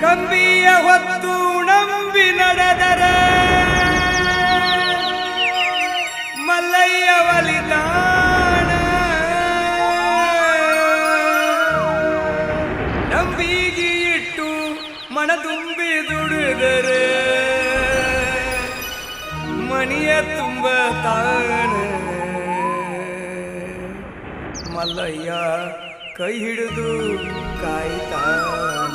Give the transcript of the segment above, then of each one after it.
ಕಂಬಿಯ ಹೊತ್ತು ನಂಬಿ ನಡೆದರ ಮಲ್ಲಯ್ಯ ಒಲಿದಾಣ. ನಂಬಿಗಿ ಇಟ್ಟು ಮನ ತುಂಬಿ ದುಡಿದರೆ ಮಣಿಯ ತುಂಬ ತಾಣ ಮಲ್ಲಯ್ಯ ಕೈ ಹಿಡಿದು ಕಾಯ್ತಾನ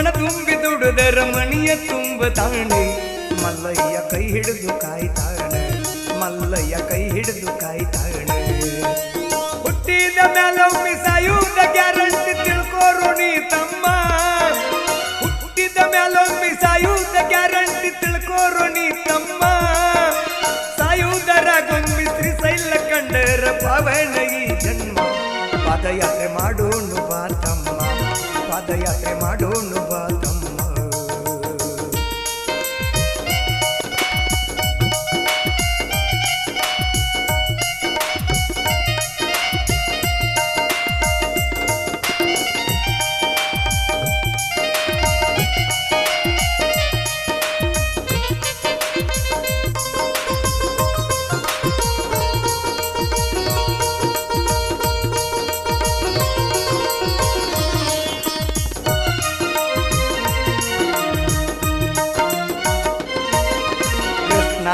ಮನ ತುಂಬಿ ದುಡುದ ರಮಣಿಯ ತುಂಬ ತಾಣೆ. ಮಲ್ಲಯ್ಯ ಕೈ ಹಿಡಿದು ಕಾಯ್ತಾಳೆ, ಮಲ್ಲಯ್ಯ ಕೈ ಹಿಡಿದು ಕಾಯ್ತಾಳೆ. ಹುಟ್ಟಿದ ಮೇಲೊಮ್ಮೆ ಸಾಯುವುದ ಗ್ಯಾರಂಟಿ ತಿಳ್ಕೋರು ನೀ ತಮ್ಮ. ಹುಟ್ಟಿದ ಮೇಲೊಮ್ಮೆ ಸಾಯುವುದ ಗ್ಯಾರಂಟಿ ತಿಳ್ಕೋರು ನೀ ತಮ್ಮ. ಸಾಯುವುದರ ಗೊಂಬಿ ಸೈಲ ಕಂಡರ ಪಾವನ ಈ ಜನ್ಮ. ಪಾದಯಾತ್ರೆ ಮಾಡೋಣ ಬಾ ತಮ್ಮ ಪಾದಯಾತ್ರೆ ಮಾಡೋನು ಬಾ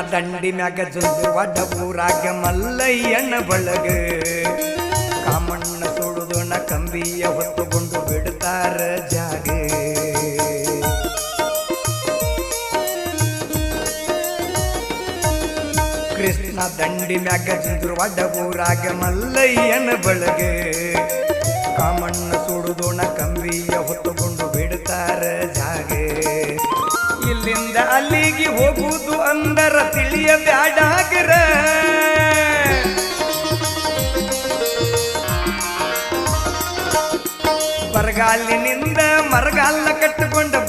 ದಂಡಿ ಮ್ಯಾಗ ಜುಂಜುವಾಡ ಊರಾಗ ಮಲ್ಲಯ್ಯನ ಬಳಗ. ಕಾಮಣ್ಣ ಸುಡುದು ನ ಕಂಬಿಯ ಹೊತ್ತುಕೊಂಡು ಬಿಡ್ತಾರ ಜಾಗ. ಕೃಷ್ಣ ದಂಡಿ ಮ್ಯಾಗ ಜುಂಜುವಾಡ ಊರಾಗ ಮಲ್ಲಯ್ಯನ ಬಳಗ. ಕಾಮಣ್ಣ ಸುಡುದೋಣ ಕಂಬಿಯ ಹೊತ್ತುಕೊಂಡು ತಿಳಿಯ ಬ್ಯಾಡಾಗರ ಬರಗಾಲಿನಿಂದ ಮರಗಾಲ ಕಟ್ಟಿಕೊಂಡ